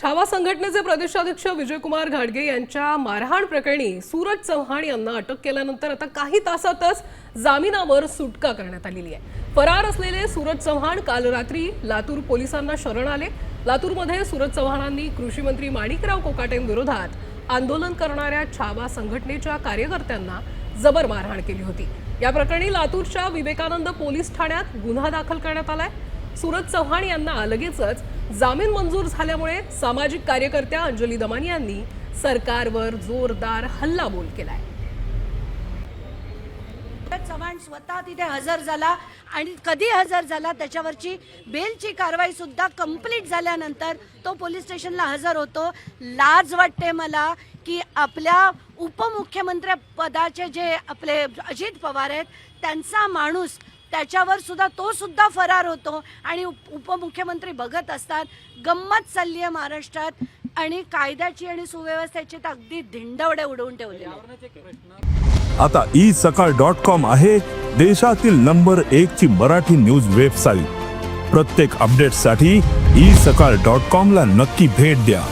छावा संघटनेचे प्रदेशाध्यक्ष विजयकुमार घाडगे यांच्या मारहाण प्रकरणी सूरज चव्हाण यांना अटक केल्यानंतर आता काही तासातच जामिनावर सुटका करण्यात आलेली आहे. फरार असलेले सूरज चव्हाण काल रात्री लातूर पोलिसांना शरण आले. लातूरमध्ये सूरज चव्हाणांनी कृषी मंत्री माणिकराव कोकाटेंविरोधात आंदोलन करणाऱ्या छावा संघटनेच्या कार्यकर्त्यांना जबर मारहाण केली होती. या प्रकरणी लातूरच्या विवेकानंद पोलीस ठाण्यात गुन्हा दाखल करण्यात आलाय. सुरज चव्हाण यांना लगेचच जामीन मंजूर झाल्यामुळे सामाजिक कार्यकर्त्या अंजली दमानी यांनी सरकारवर जोरदार हल्लाबोल केलाय. चव्हाण स्वतः तिथे हजर झाला आणि कधी हजर झाला त्याच्यावरची बेलची कारवाई सुद्धा कंप्लीट झाल्यानंतर तो पोलीस स्टेशनला हजर होतो. लाज वाटते मला की आपल्या उपमुख्यमंत्री पदाचे जे आपले अजित पवार आहेत त्यांचा माणूस त्याच्यावर सुद्धा तो सुद्धा फरार होतो. आणि उप- उपमुख्यमंत्री बघत असतात गंमत चालली आहे महाराष्ट्रात. आणि कायद्याची आणि सुव्यवस्थेची तर अगदी धिंडवडे उडवून ठेवले आता ई सकाळ डॉट कॉम आहे देशातील नंबर एक ची मराठी न्यूज वेबसाईट. प्रत्येक अपडेटसाठी ई सकाळ डॉट कॉम ला नक्की भेट द्या.